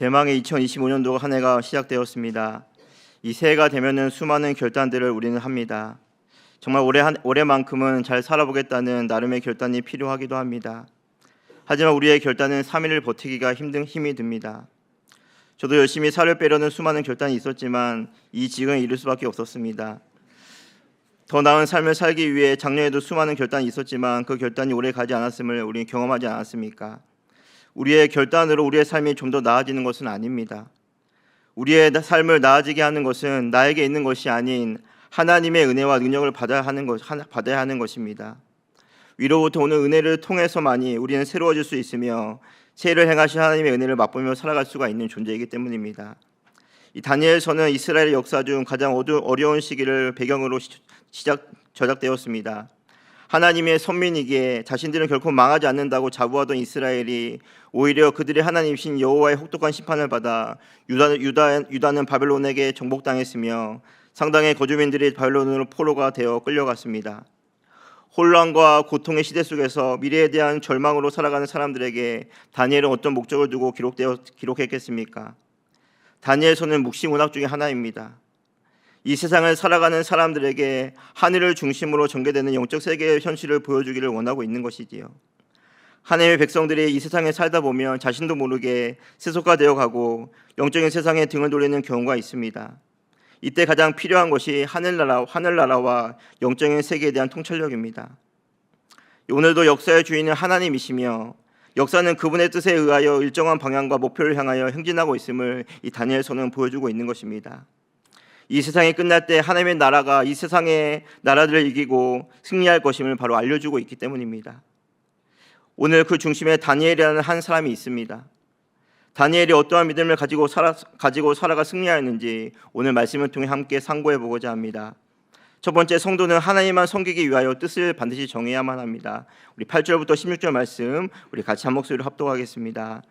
대망의 2025년도가 한 해가 시작되었습니다. 이 새해가 되면은 수많은 결단들을 우리는 합니다. 정말 올해 한, 올해만큼은 잘 살아보겠다는 나름의 결단이 필요하기도 합니다. 하지만 우리의 결단은 3일을 버티기가 힘든 힘이 듭니다. 저도 열심히 살을 빼려는 수많은 결단이 있었지만 이 지경에 이를 수밖에 없었습니다. 더 나은 삶을 살기 위해 작년에도 수많은 결단이 있었지만 그 결단이 오래 가지 않았음을 우리 경험하지 않았습니까? 우리의 결단으로 우리의 삶이 좀 더 나아지는 것은 아닙니다. 우리의 삶을 나아지게 하는 것은 나에게 있는 것이 아닌 하나님의 은혜와 능력을 받아야 하는 것 받아야 하는 것입니다. 위로부터 오는 은혜를 통해서만이 우리는 새로워질 수 있으며 새해를 행하신 하나님의 은혜를 맛보며 살아갈 수가 있는 존재이기 때문입니다. 이 다니엘서는 이스라엘 역사 중 가장 어려운 시기를 배경으로 시작 저작되었습니다. 하나님의 선민이기에 자신들은 결코 망하지 않는다고 자부하던 이스라엘이 오히려 그들의 하나님신 여호와의 혹독한 심판을 받아 유다, 유다, 유다는 바벨론에게 정복당했으며 상당의 거주민들이 바벨론으로 포로가 되어 끌려갔습니다. 혼란과 고통의 시대 속에서 미래에 대한 절망으로 살아가는 사람들에게 다니엘은 어떤 목적을 두고 기록되어 기록했겠습니까? 다니엘서는 묵시 문학 중의 하나입니다. 이 세상을 살아가는 사람들에게 하늘을 중심으로 전개되는 영적 세계의 현실을 보여주기를 원하고 있는 것이지요. 하나님의 백성들이 이 세상에 살다 보면 자신도 모르게 세속화되어 가고 영적인 세상에 등을 돌리는 경우가 있습니다. 이때 가장 필요한 것이 하늘나라, 하늘나라와 영적인 세계에 대한 통찰력입니다. 오늘도 역사의 주인은 하나님이시며 역사는 그분의 뜻에 의하여 일정한 방향과 목표를 향하여 행진하고 있음을 이 다니엘서는 보여주고 있는 것입니다. 이 세상이 끝날 때 하나님의 나라가 이 세상의 나라들을 이기고 승리할 것임을 바로 알려주고 있기 때문입니다. 오늘 그 중심에 다니엘이라는 한 사람이 있습니다. 다니엘이 어떠한 믿음을 가지고 살아 가지고 살아가 승리하였는지 오늘 말씀을 통해 함께 상고해 보고자 합니다. 첫 번째 성도는 하나님만 섬기기 위하여 뜻을 반드시 정해야만 합니다. 우리 8절부터 16절 말씀 우리 같이 한 목소리로 합독하겠습니다.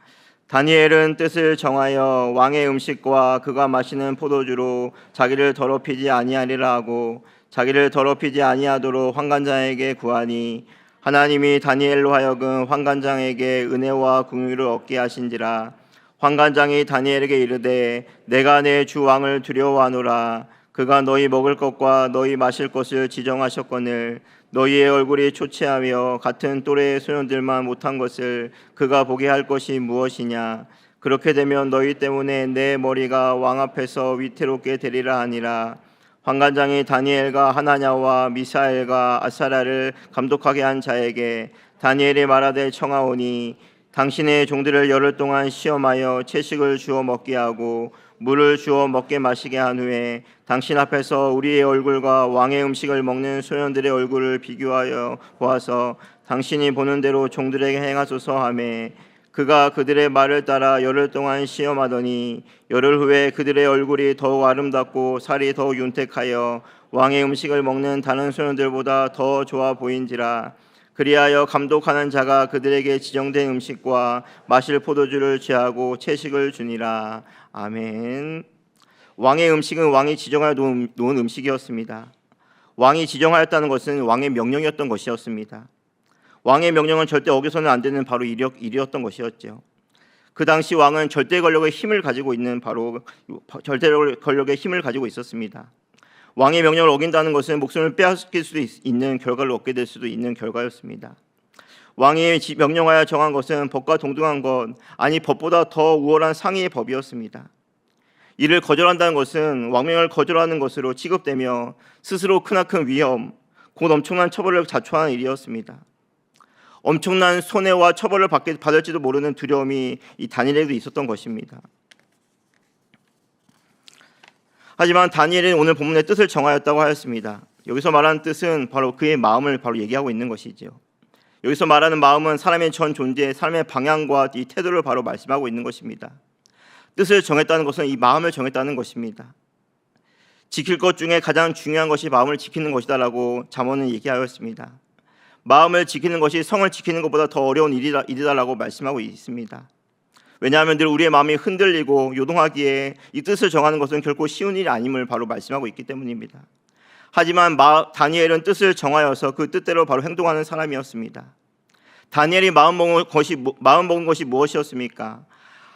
다니엘은 뜻을 정하여 왕의 음식과 그가 마시는 포도주로 자기를 더럽히지 아니하리라 하고 자기를 더럽히지 아니하도록 환관장에게 구하니 하나님이 다니엘로 하여금 환관장에게 은혜와 궁유를 얻게 하신지라. 환관장이 다니엘에게 이르되 내가 내 주 왕을 두려워하노라 그가 너희 먹을 것과 너희 마실 것을 지정하셨거늘 너희의 얼굴이 초췌하며 같은 또래의 소년들만 못한 것을 그가 보게 할 것이 무엇이냐? 그렇게 되면 너희 때문에 내 머리가 왕 앞에서 위태롭게 되리라 하니라. 환관장이 다니엘과 하나냐와 미사엘과 아사라를 감독하게 한 자에게 다니엘이 말하되 청하오니 당신의 종들을 열흘 동안 시험하여 채식을 주어 먹게 하고 물을 주어 먹게 마시게 한 후에 당신 앞에서 우리의 얼굴과 왕의 음식을 먹는 소년들의 얼굴을 비교하여 보아서 당신이 보는 대로 종들에게 행하소서 하매 그가 그들의 말을 따라 열흘 동안 시험하더니 열흘 후에 그들의 얼굴이 더욱 아름답고 살이 더욱 윤택하여 왕의 음식을 먹는 다른 소년들보다 더 좋아 보인지라 그리하여 감독하는 자가 그들에게 지정된 음식과 마실 포도주를 취하고 채식을 주니라 아멘. 왕의 음식은 왕이 지정하여 놓은, 음식이었습니다. 왕이 지정하였다는 것은 왕의 명령이었던 것이었습니다. 왕의 명령은 절대 어겨서는 안 되는 바로 일이었던 것이었죠. 그 당시 왕은 절대 권력의 힘을 가지고 있는 바로 절대 권력의 힘을 가지고 있었습니다. 왕의 명령을 어긴다는 것은 목숨을 빼앗길 수도 있는 결과를 얻게 될 수도 있는 결과였습니다. 왕이 명령하여 정한 것은 법과 동등한 것, 아니 법보다 더 우월한 상위의 법이었습니다. 이를 거절한다는 것은 왕명을 거절하는 것으로 취급되며 스스로 크나큰 위험, 곧 엄청난 처벌을 자초하는 일이었습니다. 엄청난 손해와 처벌을 받게 받을지도 모르는 두려움이 이 다니엘에도 있었던 것입니다. 하지만 다니엘은 오늘 본문의 뜻을 정하였다고 하였습니다. 여기서 말하는 뜻은 바로 그의 마음을 바로 얘기하고 있는 것이지요. 여기서 말하는 마음은 사람의 전 존재, 삶의 방향과 이 태도를 바로 말씀하고 있는 것입니다. 뜻을 정했다는 것은 이 마음을 정했다는 것입니다. 지킬 것 중에 가장 중요한 것이 마음을 지키는 것이다라고 잠언은 얘기하였습니다. 마음을 지키는 것이 성을 지키는 것보다 더 어려운 일이다, 일이다라고 말씀하고 있습니다. 왜냐하면 늘 우리의 마음이 흔들리고 요동하기에 이 뜻을 정하는 것은 결코 쉬운 일이 아님을 바로 말씀하고 있기 때문입니다. 하지만 마, 다니엘은 뜻을 정하여서 그 뜻대로 바로 행동하는 사람이었습니다. 다니엘이 마음 먹은 것이 마음 먹은 것이 무엇이었습니까?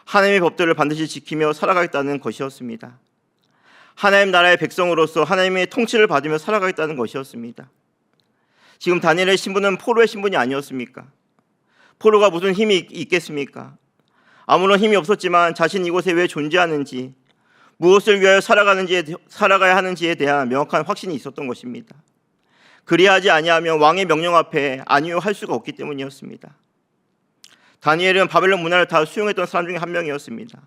하나님의 법들을 반드시 지키며 살아가겠다는 것이었습니다. 하나님 나라의 백성으로서 하나님의 통치를 받으며 살아가겠다는 것이었습니다. 지금 다니엘의 신분은 포로의 신분이 아니었습니까? 포로가 무슨 힘이 있- 있겠습니까? 아무런 힘이 없었지만 자신 이곳에 왜 존재하는지, 무엇을 위하여 살아가는지에 대- 살아가야 하는지에 대한 명확한 확신이 있었던 것입니다. 그리하지 아니하면 왕의 명령 앞에 아니요 할 수가 없기 때문이었습니다. 다니엘은 바벨론 문화를 다 수용했던 사람 중에 한 명이었습니다.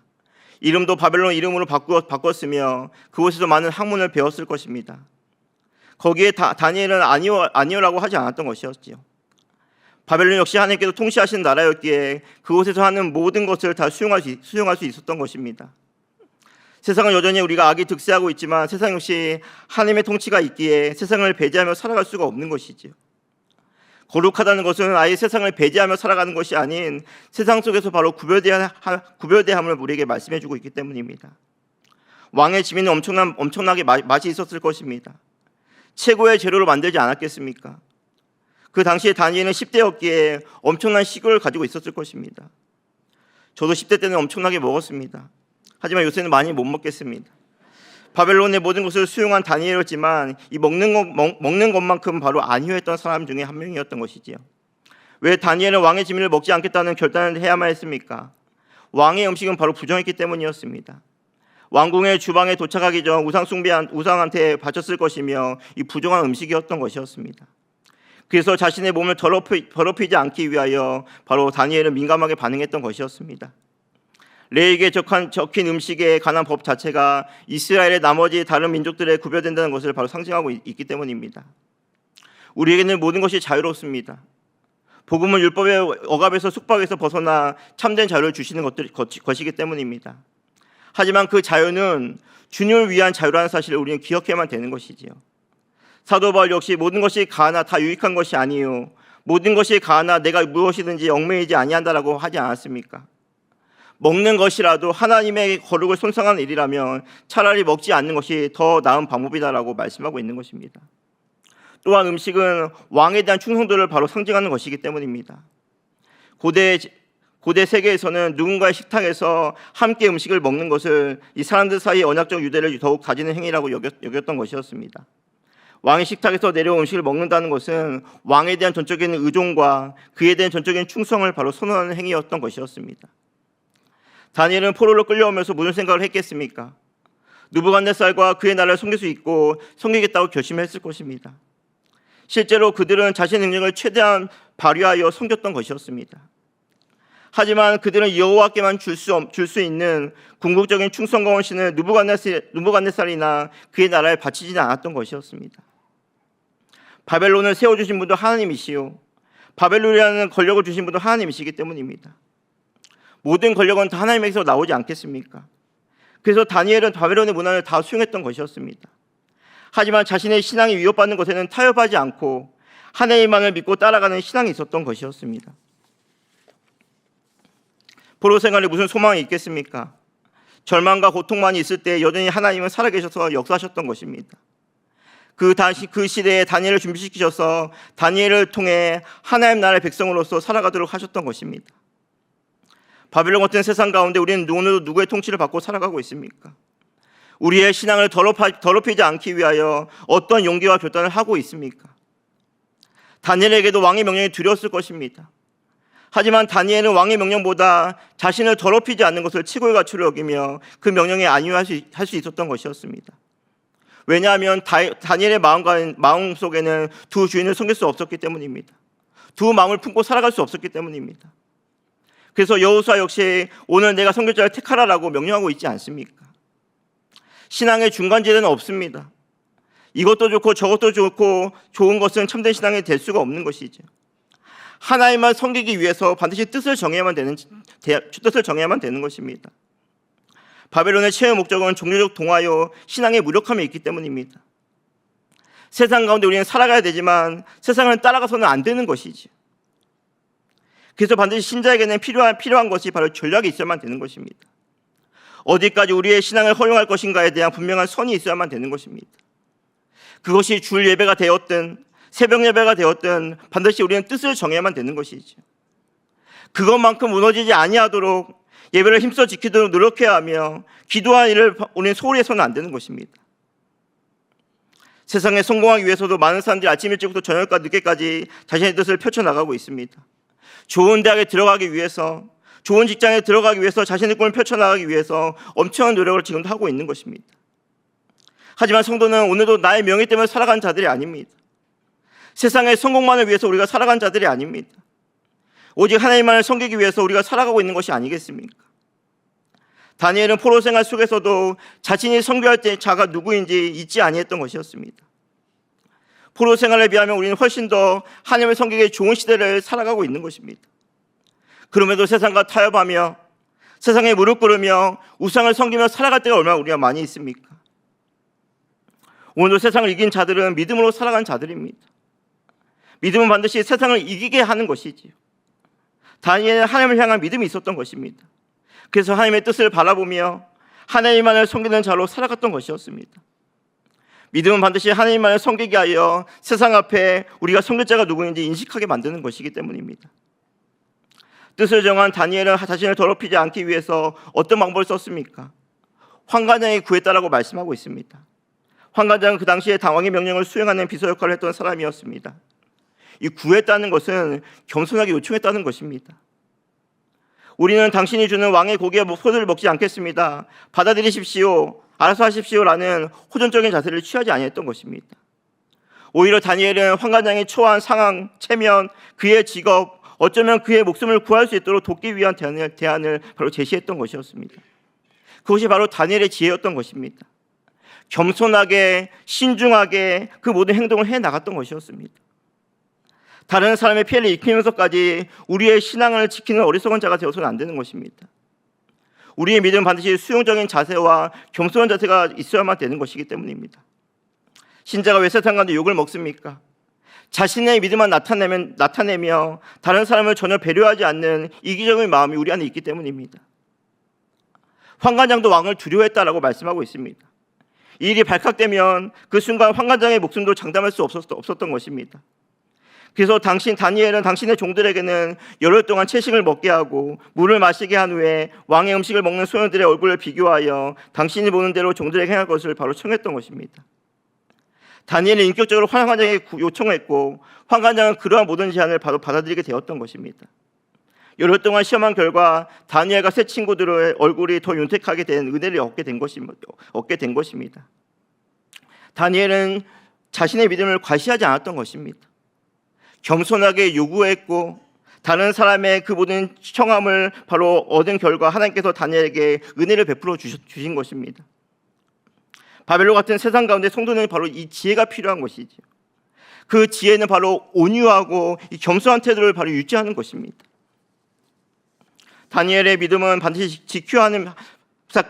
이름도 바벨론 이름으로 바꾸어, 바꿨으며 그곳에서 많은 학문을 배웠을 것입니다. 거기에 다, 다니엘은 아니요, 아니요라고 하지 않았던 것이었지요. 바벨론 역시 하나님께서 통치하신 나라였기에 그곳에서 하는 모든 것을 다 수용할 수, 수용할 수 있었던 것입니다. 세상은 여전히 우리가 악이 득세하고 있지만 세상 역시 하나님의 통치가 있기에 세상을 배제하며 살아갈 수가 없는 것이지요. 거룩하다는 것은 아예 세상을 배제하며 살아가는 것이 아닌 세상 속에서 바로 구별돼함을 우리에게 말씀해주고 있기 때문입니다. 왕의 지민은 엄청난 엄청나게 마- 맛이 있었을 것입니다. 최고의 재료로 만들지 않았겠습니까? 그 당시에 다니엘은 10대였기에 엄청난 식욕을 가지고 있었을 것입니다. 저도 10대 때는 엄청나게 먹었습니다. 하지만 요새는 많이 못 먹겠습니다. 바벨론의 모든 것을 수용한 다니엘이었지만 이 먹는 것 먹, 먹는 것만큼 바로 안위했던 사람 중에 한 명이었던 것이지요. 왜 다니엘은 왕의 지민을 먹지 않겠다는 결단을 해야만 했습니까? 왕의 음식은 바로 부정했기 때문이었습니다. 왕궁의 주방에 도착하기 전 우상 숭배한 우상한테 바쳤을 것이며 이 부정한 음식이었던 것이었습니다. 그래서 자신의 몸을 더럽히, 더럽히 지 않기 위하여 바로 다니엘은 민감하게 반응했던 것이었습니다. 레에게 적한, 적힌 음식에 관한 법 자체가 이스라엘의 나머지 다른 민족들에 구별된다는 것을 바로 상징하고 있, 있기 때문입니다. 우리에게는 모든 것이 자유롭습니다. 복음은 율법의 억압에서 속박에서 벗어나 참된 자유를 주시는 것들, 것- 것이기 때문입니다. 하지만 그 자유는 주님을 위한 자유라는 사실을 우리는 기억해야만 되는 것이지요. 사도 바울 역시 모든 것이 가하나 다 유익한 것이 아니요 모든 것이 가하나 내가 무엇이든지 얽매이지 아니한다라고 하지 않았습니까? 먹는 것이라도 하나님의 거룩을 손상하는 일이라면 차라리 먹지 않는 것이 더 나은 방법이다라고 말씀하고 있는 것입니다. 또한 음식은 왕에 대한 충성도를 바로 상징하는 것이기 때문입니다. 고대 고대 세계에서는 누군가의 식탁에서 함께 음식을 먹는 것을 이 사람들 사이의 언약적 유대를 더욱 다지는 행위라고 여겼, 여겼던 것이었습니다. 왕의 식탁에서 내려온 음식을 먹는다는 것은 왕에 대한 전적인 의존과 그에 대한 전적인 충성을 바로 선언하는 행위였던 것이었습니다. 다니엘은 포로로 끌려오면서 무슨 생각을 했겠습니까? 누부갓네살과 그의 나라를 섬길 수 있고 섬기겠다고 결심했을 것입니다. 실제로 그들은 자신의 능력을 최대한 발휘하여 섬겼던 것이었습니다. 하지만 그들은 여호와께만 줄수 줄수 있는 궁극적인 충성과 누부갓네살, 누부갓네살이나 그의 나라에 바치지는 않았던 것이었습니다. 바벨론을 세워주신 분도 하나님이시요 바벨론이라는 권력을 주신 분도 하나님이시기 때문입니다. 모든 권력은 다 하나님에게서 나오지 않겠습니까? 그래서 다니엘은 바벨론의 문화를 다 수용했던 것이었습니다. 하지만 자신의 신앙이 위협받는 것에는 타협하지 않고 하나님만을 믿고 따라가는 신앙이 있었던 것이었습니다. 포로 생활에 무슨 소망이 있겠습니까? 절망과 고통만이 있을 때 여전히 하나님은 살아계셔서 역사하셨던 것입니다. 그 다시 그 시대에 다니엘을 준비시키셔서 다니엘을 통해 하나님 나라의 백성으로서 살아가도록 하셨던 것입니다. 바벨론 같은 세상 가운데 우리는 오늘도 누구의 통치를 받고 살아가고 있습니까? 우리의 신앙을 더럽하, 더럽히 지 않기 위하여 어떤 용기와 결단을 하고 있습니까? 다니엘에게도 왕의 명령이 두려웠을 것입니다. 하지만 다니엘은 왕의 명령보다 자신을 더럽히지 않는 것을 최고의 가치로 여기며 그 명령에 안위할 수, 할 수 있었던 것이었습니다. 왜냐하면 다, 다니엘의 마음과 마음 속에는 두 주인을 섬길 수 없었기 때문입니다. 두 마음을 품고 살아갈 수 없었기 때문입니다. 그래서 여호수아 역시 오늘 내가 선교자를 택하라라고 명령하고 있지 않습니까? 신앙의 중간지대는 없습니다. 이것도 좋고 저것도 좋고 좋은 것은 참된 신앙이 될 수가 없는 것이죠. 하나님만 섬기기 위해서 반드시 뜻을 정해야만 되는 뜻을 정해야만 되는 것입니다. 바벨론의 최후 목적은 종교적 동화요 신앙의 무력함에 있기 때문입니다. 세상 가운데 우리는 살아가야 되지만 세상을 따라가서는 안 되는 것이지. 그래서 반드시 신자에게는 필요한 필요한 것이 바로 전략이 있어야만 되는 것입니다. 어디까지 우리의 신앙을 허용할 것인가에 대한 분명한 선이 있어야만 되는 것입니다. 그것이 줄 예배가 되었든 새벽 예배가 되었든 반드시 우리는 뜻을 정해야만 되는 것이죠. 그것만큼 무너지지 아니하도록 예배를 힘써 지키도록 노력해야 하며 기도한 일을 우리는 소홀히 해서는 안 되는 것입니다. 세상에 성공하기 위해서도 많은 사람들이 아침 일찍부터 저녁과 늦게까지 자신의 뜻을 펼쳐나가고 있습니다. 좋은 대학에 들어가기 위해서, 좋은 직장에 들어가기 위해서 자신의 꿈을 펼쳐나가기 위해서 엄청난 노력을 지금도 하고 있는 것입니다. 하지만 성도는 오늘도 나의 명예 때문에 살아간 자들이 아닙니다. 세상의 성공만을 위해서 우리가 살아간 자들이 아닙니다. 오직 하나님만을 섬기기 위해서 우리가 살아가고 있는 것이 아니겠습니까? 다니엘은 포로 생활 속에서도 자신이 선교할 때 자가 누구인지 잊지 아니했던 것이었습니다. 포로 생활에 비하면 우리는 훨씬 더 하나님을 섬기기 좋은 시대를 살아가고 있는 것입니다. 그럼에도 세상과 타협하며 세상에 무릎 꿇으며 우상을 섬기며 살아갈 때가 얼마나 우리가 많이 있습니까? 오늘도 세상을 이긴 자들은 믿음으로 살아간 자들입니다. 믿음은 반드시 세상을 이기게 하는 것이지요. 다니엘은 하나님을 향한 믿음이 있었던 것입니다. 그래서 하나님의 뜻을 바라보며 하나님만을 섬기는 자로 살아갔던 것이었습니다. 믿음은 반드시 하나님만을 섬기게 하여 세상 앞에 우리가 섬길 자가 누구인지 인식하게 만드는 것이기 때문입니다. 뜻을 정한 다니엘은 자신을 더럽히지 않기 위해서 어떤 방법을 썼습니까? 황관장이 구했다라고 말씀하고 있습니다. 황관장은 그 당시에 당왕의 명령을 수행하는 비서 역할을 했던 사람이었습니다. 이 구했다는 것은 겸손하게 요청했다는 것입니다. 우리는 당신이 주는 왕의 고기와 소를 먹지 않겠습니다. 받아들이십시오. 알아서 하십시오라는 호전적인 자세를 취하지 아니했던 것입니다. 오히려 다니엘은 황관장이 처한 상황, 체면, 그의 직업, 어쩌면 그의 목숨을 구할 수 있도록 돕기 위한 대안을, 대안을 바로 제시했던 것이었습니다. 그것이 바로 다니엘의 지혜였던 것입니다. 겸손하게, 신중하게 그 모든 행동을 해 나갔던 것이었습니다. 다른 사람의 피해를 입히면서까지 우리의 신앙을 지키는 어리석은 자가 되어서는 안 되는 것입니다. 우리의 믿음은 반드시 수용적인 자세와 겸손한 자세가 있어야만 되는 것이기 때문입니다. 신자가 왜 세상 가운데 욕을 먹습니까? 자신의 믿음만 나타내면, 나타내며 다른 사람을 전혀 배려하지 않는 이기적인 마음이 우리 안에 있기 때문입니다. 황관장도 왕을 두려워했다라고 말씀하고 있습니다. 이 일이 발각되면 그 순간 황관장의 목숨도 장담할 수 없었, 없었던 것입니다. 그래서 당신 다니엘은 당신의 종들에게는 열흘 동안 채식을 먹게 하고 물을 마시게 한 후에 왕의 음식을 먹는 소년들의 얼굴을 비교하여 당신이 보는 대로 종들에게 행할 것을 바로 청했던 것입니다. 다니엘은 인격적으로 황관장에게 요청했고 황관장은 그러한 모든 제안을 바로 받아들이게 되었던 것입니다. 열흘 동안 시험한 결과 다니엘과 새 친구들의 얼굴이 더 윤택하게 된 은혜를 얻게 된 것입니다. 얻게 된 것입니다. 다니엘은 자신의 믿음을 과시하지 않았던 것입니다. 겸손하게 요구했고 다른 사람의 그 모든 청함을 바로 얻은 결과 하나님께서 다니엘에게 은혜를 베풀어 주신 것입니다. 바벨로 같은 세상 가운데 성도는 바로 이 지혜가 필요한 것이죠. 그 지혜는 바로 온유하고 이 겸손한 태도를 바로 유지하는 것입니다. 다니엘의 믿음은 반드시 지켜야 하는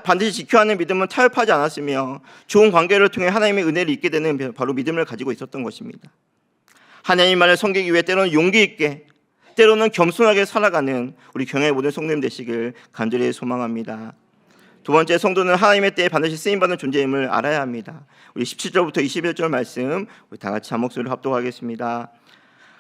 반드시 지켜야 하는 믿음은 타협하지 않았으며 좋은 관계를 통해 하나님의 은혜를 잊게 되는 바로 믿음을 가지고 있었던 것입니다. 하나님만을 섬기기 위해 때로는 용기 있게 때로는 겸손하게 살아가는 우리 경의 모든 성도님 되시길 간절히 소망합니다. 두 번째 성도는 하나님의 때에 반드시 쓰임 받는 존재임을 알아야 합니다. 우리 17절부터 21절 말씀 우리 다 같이 한 목소리로 합독하겠습니다.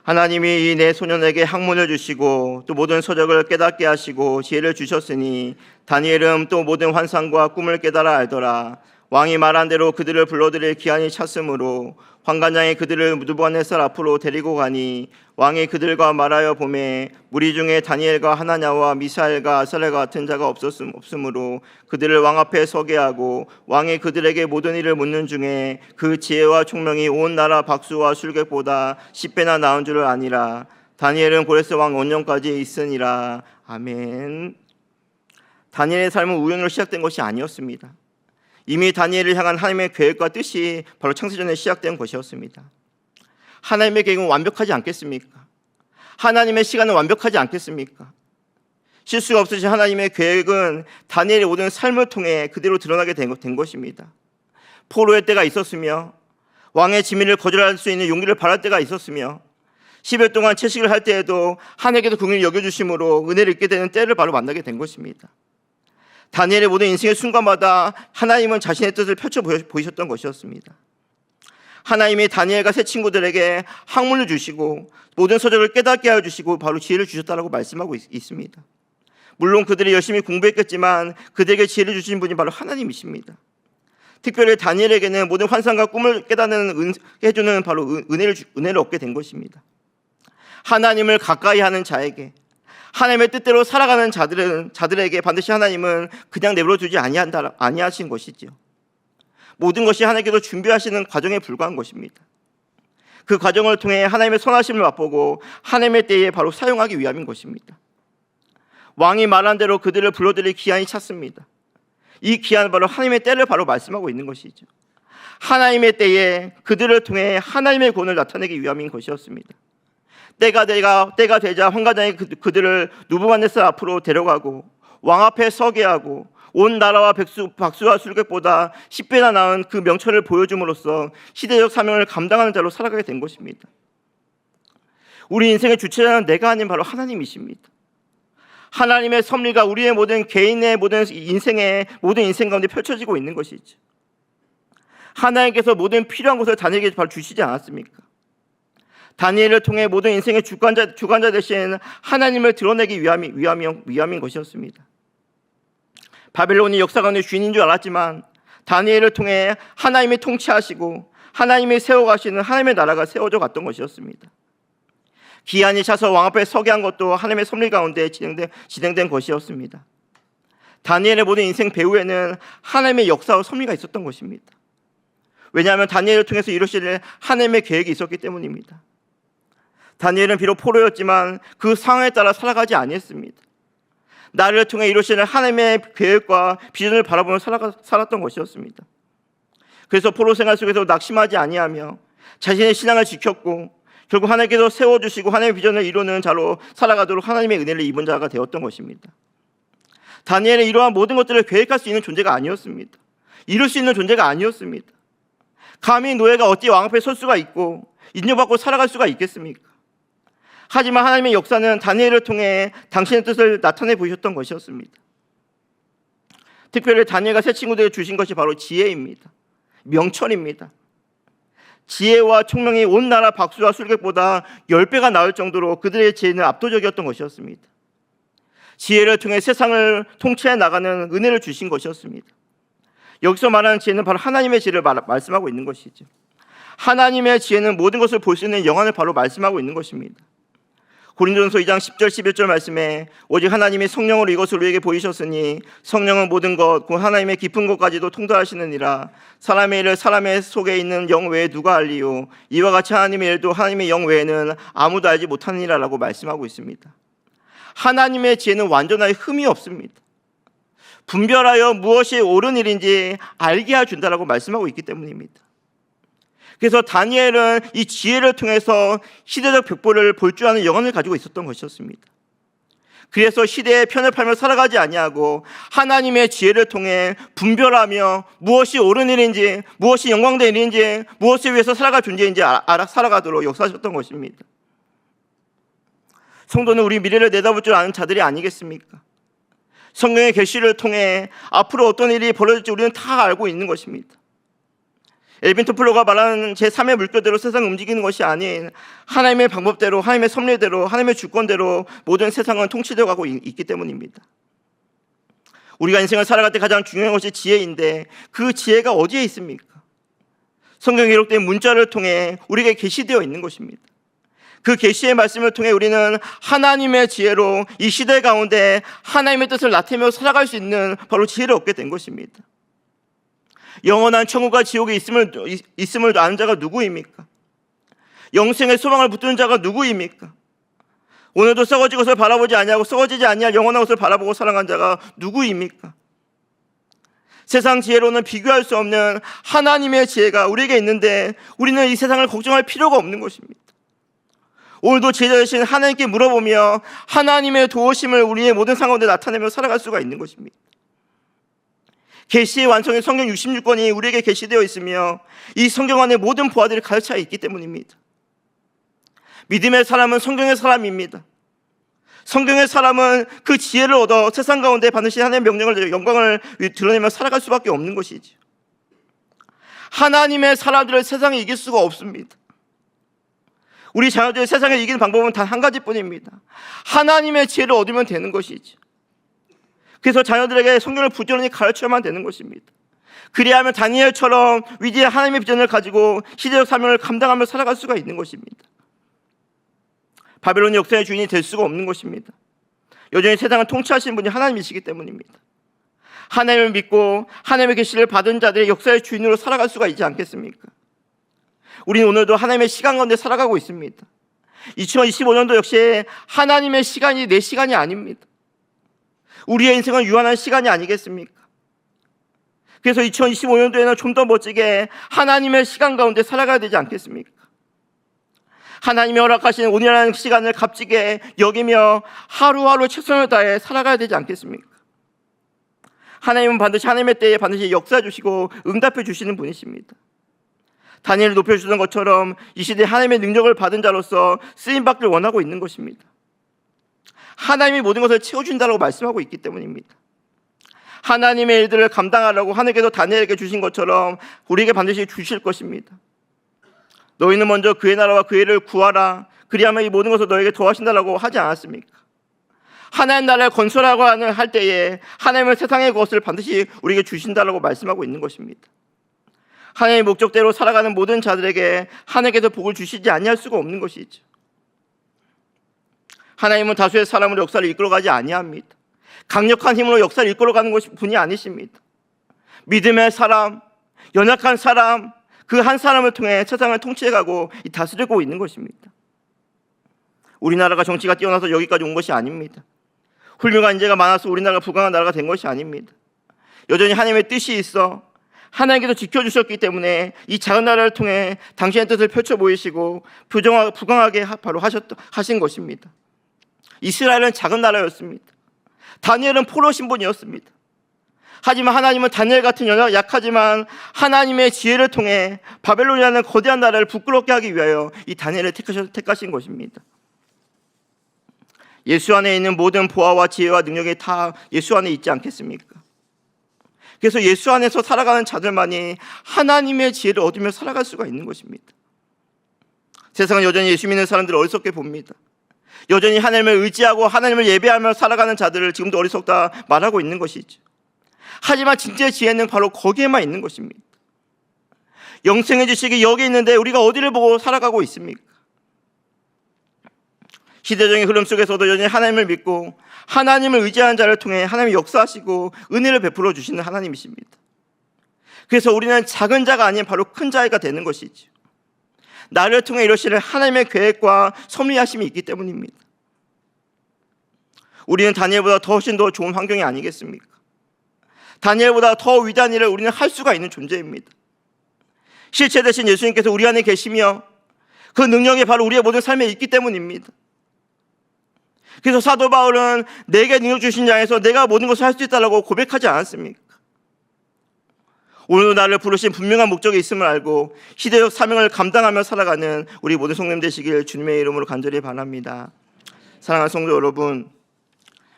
하나님이 이 내 소년에게 학문을 주시고 또 모든 서적을 깨닫게 하시고 지혜를 주셨으니 다니엘은 또 모든 환상과 꿈을 깨달아 알더라. 왕이 말한 대로 그들을 불러들일 기한이 찼으므로 황관장이 그들을 누부갓네살 앞으로 데리고 가니 왕이 그들과 말하여 보매 무리 중에 다니엘과 하나냐와 미사엘과 아사레가 같은 자가 없었음 없으므로 그들을 왕 앞에 서게 하고 왕이 그들에게 모든 일을 묻는 중에 그 지혜와 총명이 온 나라 박수와 술객보다 십배나 나은 줄을 아니라 다니엘은 고레스 왕 원년까지 있으니라 아멘. 다니엘의 삶은 우연으로 시작된 것이 아니었습니다. 이미 다니엘을 향한 하나님의 계획과 뜻이 바로 창세전에 시작된 것이었습니다. 하나님의 계획은 완벽하지 않겠습니까? 하나님의 시간은 완벽하지 않겠습니까? 실수가 없으신 하나님의 계획은 다니엘의 모든 삶을 통해 그대로 드러나게 된 것입니다. 포로의 때가 있었으며 왕의 지민을 거절할 수 있는 용기를 바랄 때가 있었으며 10여 동안 채식을 할 때에도 하나님께서 궁을 여겨주심으로 은혜를 잊게 되는 때를 바로 만나게 된 것입니다. 다니엘의 모든 인생의 순간마다 하나님은 자신의 뜻을 펼쳐 보이셨던 것이었습니다. 하나님이 다니엘과 새 친구들에게 학문을 주시고 모든 서적을 깨닫게 하여 주시고 바로 지혜를 주셨다라고 말씀하고 있, 습니다 물론 그들이 열심히 공부했겠지만 그들에게 지혜를 주신 분이 바로 하나님이십니다. 특별히 다니엘에게는 모든 환상과 꿈을 깨닫는 은, 해주는 바로 은- 은혜를 주- 은혜를 얻게 된 것입니다. 하나님을 가까이 하는 자에게 하나님의 뜻대로 살아가는 자들은 자들에게 반드시 하나님은 그냥 내버려 두지 아니한다 아니하신 것이지요. 모든 것이 하나님께서 준비하시는 과정에 불과한 것입니다. 그 과정을 통해 하나님의 선하심을 맛보고 하나님의 때에 바로 사용하기 위함인 것입니다. 왕이 말한 대로 그들을 불러들일 기한이 찼습니다. 이 기한은 바로 하나님의 때를 바로 말씀하고 있는 것이죠. 하나님의 때에 그들을 통해 하나님의 권을 나타내기 위함인 것이었습니다. 때가 되가 때가 되자 황가장이 그, 그들을 누부갓네살 앞으로 데려가고 왕 앞에 서게 하고 온 나라와 백수, 박수와 술객보다 10배나 나은 그 명철을 보여줌으로써 시대적 사명을 감당하는 자로 살아가게 된 것입니다. 우리 인생의 주체자는 내가 아닌 바로 하나님이십니다. 하나님의 섭리가 우리의 모든 개인의 모든 인생의 모든 인생 가운데 펼쳐지고 있는 것이죠. 하나님께서 모든 필요한 것을 다니엘에게 바로 주시지 않았습니까? 다니엘을 통해 모든 인생의 주관자 주관자 대신 하나님을 드러내기 위함이 위함이 위함인 것이었습니다. 바벨론이 역사 가운데 주인인 줄 알았지만 다니엘을 통해 하나님이 통치하시고 하나님이 세워가시는 하나님의 나라가 세워져 갔던 것이었습니다. 기한이 차서 왕 앞에 서게 한 것도 하나님의 섭리 가운데 진행된, 진행된 것이었습니다. 다니엘의 모든 인생 배후에는 하나님의 역사와 섭리가 있었던 것입니다. 왜냐하면 다니엘을 통해서 이루실 하나님의 계획이 있었기 때문입니다. 다니엘은 비록 포로였지만 그 상황에 따라 살아가지 아니했습니다. 나를 통해 이루시는 하나님의 계획과 비전을 바라보며 살아가, 살았던 것이었습니다. 그래서 포로 생활 속에서 낙심하지 아니하며 자신의 신앙을 지켰고 결국 하나님께서 세워주시고 하나님의 비전을 이루는 자로 살아가도록 하나님의 은혜를 입은 자가 되었던 것입니다. 다니엘은 이러한 모든 것들을 계획할 수 있는 존재가 아니었습니다. 이룰 수 있는 존재가 아니었습니다. 감히 노예가 어찌 왕 앞에 설 수가 있고 인정받고 살아갈 수가 있겠습니까? 하지만 하나님의 역사는 다니엘을 통해 당신의 뜻을 나타내 보셨던 것이었습니다. 특별히 다니엘과 새 친구들에게 주신 것이 바로 지혜입니다. 명철입니다. 지혜와 총명이 온 나라 박수와 술객보다 10배가 나을 정도로 그들의 지혜는 압도적이었던 것이었습니다. 지혜를 통해 세상을 통치해 나가는 은혜를 주신 것이었습니다. 여기서 말하는 지혜는 바로 하나님의 지혜를 말, 말씀하고 있는 것이죠. 하나님의 지혜는 모든 것을 볼 수 있는 영안을 바로 말씀하고 있는 것입니다. 고린도전서 2장 10절 11절 말씀에 오직 하나님이 성령으로 이것을 우리에게 보이셨으니 성령은 모든 것, 그 하나님의 깊은 것까지도 통달하시느니라 사람의 일을 사람의 속에 있는 영 외에 누가 알리요 이와 같이 하나님의 일도 하나님의 영 외에는 아무도 알지 못하느니라라고 말씀하고 있습니다. 하나님의 지혜는 완전하게 흠이 없습니다. 분별하여 무엇이 옳은 일인지 알게 해 준다라고 말씀하고 있기 때문입니다. 그래서 다니엘은 이 지혜를 통해서 시대적 벽보를 볼 줄 아는 영혼을 가지고 있었던 것이었습니다. 그래서 시대의 편을 팔며 살아가지 아니하고 하나님의 지혜를 통해 분별하며 무엇이 옳은 일인지 무엇이 영광된 일인지 무엇을 위해서 살아갈 존재인지 알아 살아가도록 역사하셨던 것입니다. 성도는 우리 미래를 내다볼 줄 아는 자들이 아니겠습니까? 성경의 계시를 통해 앞으로 어떤 일이 벌어질지 우리는 다 알고 있는 것입니다. 엘빈 토플러가 말하는 제3의 물결대로 세상을 움직이는 것이 아닌 하나님의 방법대로 하나님의 섭리대로 하나님의 주권대로 모든 세상은 통치되어 가고 있기 때문입니다. 우리가 인생을 살아갈 때 가장 중요한 것이 지혜인데 그 지혜가 어디에 있습니까? 성경에 기록된 문자를 통해 우리에게 계시되어 있는 것입니다. 그 계시의 말씀을 통해 우리는 하나님의 지혜로 이 시대 가운데 하나님의 뜻을 나타내며 살아갈 수 있는 바로 지혜를 얻게 된 것입니다. 영원한 천국과 지옥에 있음을, 있음을 아는 자가 누구입니까? 영생의 소망을 붙드는 자가 누구입니까? 오늘도 썩어진 것을 바라보지 아니하고 썩어지지 아니할 영원한 것을 바라보고 살아간 자가 누구입니까? 세상 지혜로는 비교할 수 없는 하나님의 지혜가 우리에게 있는데 우리는 이 세상을 걱정할 필요가 없는 것입니다. 오늘도 제자 되신 하나님께 물어보며 하나님의 도우심을 우리의 모든 상황에 나타내며 살아갈 수가 있는 것입니다. 계시의 완성의 성경 66권이 우리에게 계시되어 있으며 이 성경 안에 모든 보화들이 가득 차 있기 때문입니다. 믿음의 사람은 성경의 사람입니다. 성경의 사람은 그 지혜를 얻어 세상 가운데 반드시 하나님의 명령을 영광을 드러내며 살아갈 수밖에 없는 것이죠. 하나님의 사람들을 세상에 이길 수가 없습니다. 우리 자녀들이 세상에 이기는 방법은 단 한 가지뿐입니다. 하나님의 지혜를 얻으면 되는 것이죠. 그래서 자녀들에게 성경을 부지런히 가르쳐야만 되는 것입니다. 그리하면 다니엘처럼 위대한 하나님의 비전을 가지고 시대적 사명을 감당하며 살아갈 수가 있는 것입니다. 바벨론 역사의 주인이 될 수가 없는 것입니다. 여전히 세상을 통치하시는 분이 하나님이시기 때문입니다. 하나님을 믿고 하나님의 계시를 받은 자들의 역사의 주인으로 살아갈 수가 있지 않겠습니까? 우리는 오늘도 하나님의 시간 가운데 살아가고 있습니다. 2025년도 역시 하나님의 시간이 내 시간이 아닙니다. 우리의 인생은 유한한 시간이 아니겠습니까? 그래서 2025년도에는 좀 더 멋지게 하나님의 시간 가운데 살아가야 되지 않겠습니까? 하나님이 허락하신 오늘이라는 시간을 값지게 여기며 하루하루 최선을 다해 살아가야 되지 않겠습니까? 하나님은 반드시 하나님의 때에 반드시 역사해 주시고 응답해 주시는 분이십니다. 다니엘을 높여주던 것처럼 이 시대에 하나님의 능력을 받은 자로서 쓰임받기를 원하고 있는 것입니다. 하나님이 모든 것을 채워준다고 말씀하고 있기 때문입니다. 하나님의 일들을 감당하라고 하나님께서 다니엘에게 주신 것처럼 우리에게 반드시 주실 것입니다. 너희는 먼저 그의 나라와 그의 를 구하라. 그리하면 이 모든 것을 너에게 도와신다라고 하지 않았습니까? 하나님 나라를 건설하고 하는 할 때에 하나님은 세상의 것을 반드시 우리에게 주신다라고 말씀하고 있는 것입니다. 하나님의 목적대로 살아가는 모든 자들에게 하나님께서 복을 주시지 아니할 수가 없는 것이죠. 하나님은 다수의 사람으로 역사를 이끌어가지 아니합니다. 강력한 힘으로 역사를 이끌어가는 것이 분이 아니십니다. 믿음의 사람, 연약한 사람, 그 한 사람을 통해 세상을 통치해가고 다스리고 있는 것입니다. 우리나라가 정치가 뛰어나서 여기까지 온 것이 아닙니다. 훌륭한 인재가 많아서 우리나라가 부강한 나라가 된 것이 아닙니다. 여전히 하나님의 뜻이 있어 하나님께서 지켜주셨기 때문에 이 작은 나라를 통해 당신의 뜻을 펼쳐 보이시고 부강하게 바로 하셨, 하신 것입니다. 이스라엘은 작은 나라였습니다. 다니엘은 포로 신분이었습니다. 하지만 하나님은 다니엘 같은 여자 약하지만 하나님의 지혜를 통해 바벨론이라는 거대한 나라를 부끄럽게 하기 위하여 이 다니엘을 택하신 것입니다. 예수 안에 있는 모든 보아와 지혜와 능력이 다 예수 안에 있지 않겠습니까? 그래서 예수 안에서 살아가는 자들만이 하나님의 지혜를 얻으며 살아갈 수가 있는 것입니다. 세상은 여전히 예수 믿는 사람들을 어리석게 봅니다. 여전히 하나님을 의지하고 하나님을 예배하며 살아가는 자들을 지금도 어리석다 말하고 있는 것이죠. 하지만 진짜 지혜는 바로 거기에만 있는 것입니다. 영생의 지식이 여기 있는데 우리가 어디를 보고 살아가고 있습니까? 시대적인 흐름 속에서도 여전히 하나님을 믿고 하나님을 의지하는 자를 통해 하나님이 역사하시고 은혜를 베풀어 주시는 하나님이십니다. 그래서 우리는 작은 자가 아닌 바로 큰 자가 되는 것이죠. 나를 통해 이루시는 하나님의 계획과 섭리하심이 있기 때문입니다. 우리는 다니엘보다 더 훨씬 더 좋은 환경이 아니겠습니까? 다니엘보다 더 위대한 일을 우리는 할 수가 있는 존재입니다. 실체 대신 예수님께서 우리 안에 계시며 그 능력이 바로 우리의 모든 삶에 있기 때문입니다. 그래서 사도 바울은 내게 능력 주신 자에서 내가 모든 것을 할 수 있다라고 고백하지 않았습니까? 오늘도 나를 부르신 분명한 목적이 있음을 알고 시대적 사명을 감당하며 살아가는 우리 모든 성님 되시길 주님의 이름으로 간절히 바랍니다. 사랑하는 성도 여러분,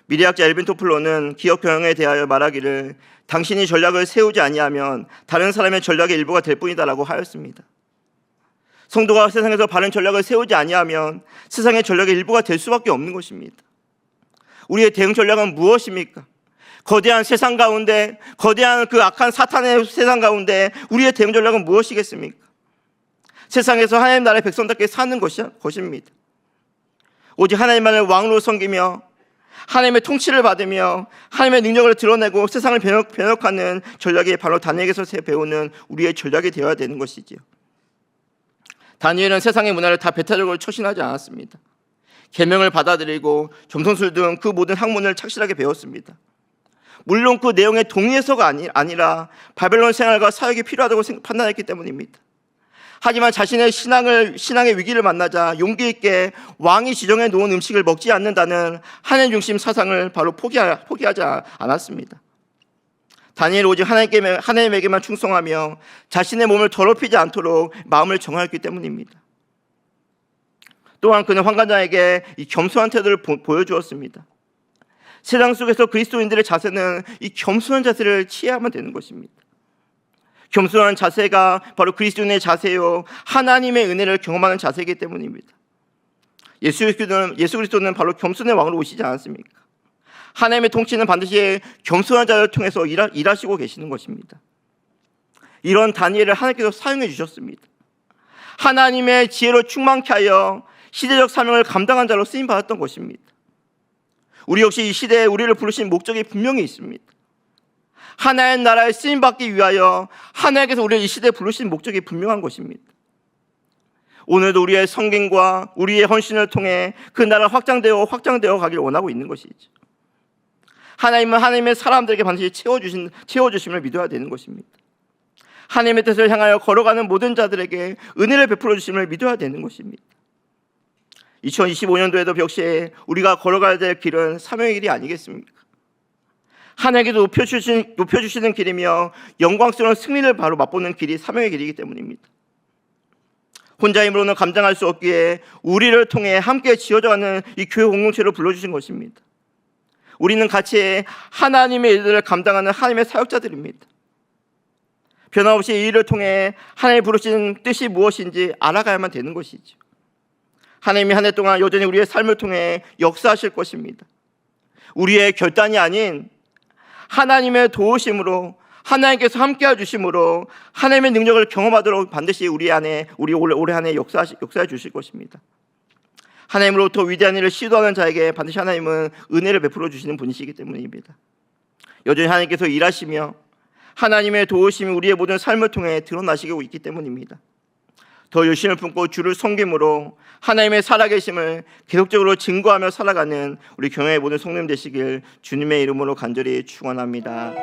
미래학자 엘빈 토플러는 기업 경영에 대하여 말하기를 당신이 전략을 세우지 아니하면 다른 사람의 전략의 일부가 될 뿐이다라고 하였습니다. 성도가 세상에서 바른 전략을 세우지 아니하면 세상의 전략의 일부가 될 수밖에 없는 것입니다. 우리의 대응 전략은 무엇입니까? 거대한 세상 가운데, 거대한 그 악한 사탄의 세상 가운데 우리의 대응 전략은 무엇이겠습니까? 세상에서 하나님 나라의 백성답게 사는 것이, 것입니다. 오직 하나님만을 왕으로 섬기며 하나님의 통치를 받으며 하나님의 능력을 드러내고 세상을 변혁, 변혁하는 전략이 바로 다니엘에서 배우는 우리의 전략이 되어야 되는 것이지요. 다니엘은 세상의 문화를 다 배타적으로 처신하지 않았습니다. 계명을 받아들이고 점성술 등 그 모든 학문을 착실하게 배웠습니다. 물론 그 내용에 동의해서가 아니, 아니라 바벨론 생활과 사역이 필요하다고 판단했기 때문입니다. 하지만 자신의 신앙을 신앙의 위기를 만나자 용기 있게 왕이 지정해 놓은 음식을 먹지 않는다는 하나님 중심 사상을 바로 포기하, 포기하지 않았습니다. 다니엘 오직 하나님께, 하나님에게만 충성하며 자신의 몸을 더럽히지 않도록 마음을 정하였기 때문입니다. 또한 그는 환관장에게 이 겸손한 태도를 보, 보여주었습니다. 세상 속에서 그리스도인들의 자세는 이 겸손한 자세를 취해야만 되는 것입니다. 겸손한 자세가 바로 그리스도인의 자세요. 하나님의 은혜를 경험하는 자세이기 때문입니다. 예수 그리스도는, 예수 그리스도는 바로 겸손의 왕으로 오시지 않았습니까? 하나님의 통치는 반드시 겸손한 자를 통해서 일하, 일하시고 계시는 것입니다. 이런 다니엘을 하나님께서 사용해 주셨습니다. 하나님의 지혜로 충만케 하여 시대적 사명을 감당한 자로 쓰임 받았던 것입니다. 우리 역시 이 시대에 우리를 부르신 목적이 분명히 있습니다. 하나의 나라에 쓰임 받기 위하여 하나님께서 우리를 이 시대에 부르신 목적이 분명한 것입니다. 오늘도 우리의 성경과 우리의 헌신을 통해 그 나라 확장되어 확장되어 가기를 원하고 있는 것이죠. 하나님은 하나님의 사람들에게 반드시 채워주신 채워주심을 믿어야 되는 것입니다. 하나님의 뜻을 향하여 걸어가는 모든 자들에게 은혜를 베풀어 주심을 믿어야 되는 것입니다. 2025년도에도 역시 우리가 걸어가야 될 길은 사명의 길이 아니겠습니까? 하나님께서 높여주신, 높여주시는 길이며 영광스러운 승리를 바로 맛보는 길이 사명의 길이기 때문입니다. 혼자 힘으로는 감당할 수 없기에 우리를 통해 함께 지어져가는 이 교회 공동체를 불러주신 것입니다. 우리는 같이 하나님의 일들을 감당하는 하나님의 사역자들입니다. 변함없이 이 일을 통해 하나님이 부르신 뜻이 무엇인지 알아가야만 되는 것이죠. 하나님이 한 해 동안 여전히 우리의 삶을 통해 역사하실 것입니다. 우리의 결단이 아닌 하나님의 도우심으로 하나님께서 함께해 주심으로 하나님의 능력을 경험하도록 반드시 우리 안에 우리 올해, 올해 한해 역사 역사해 주실 것입니다. 하나님으로부터 위대한 일을 시도하는 자에게 반드시 하나님은 은혜를 베풀어 주시는 분이시기 때문입니다. 여전히 하나님께서 일하시며 하나님의 도우심이 우리의 모든 삶을 통해 드러나시고 있기 때문입니다. 더 열심을 품고 주를 섬김으로 하나님의 살아계심을 계속적으로 증거하며 살아가는 우리 교회의 모든 성님 되시길 주님의 이름으로 간절히 축원합니다.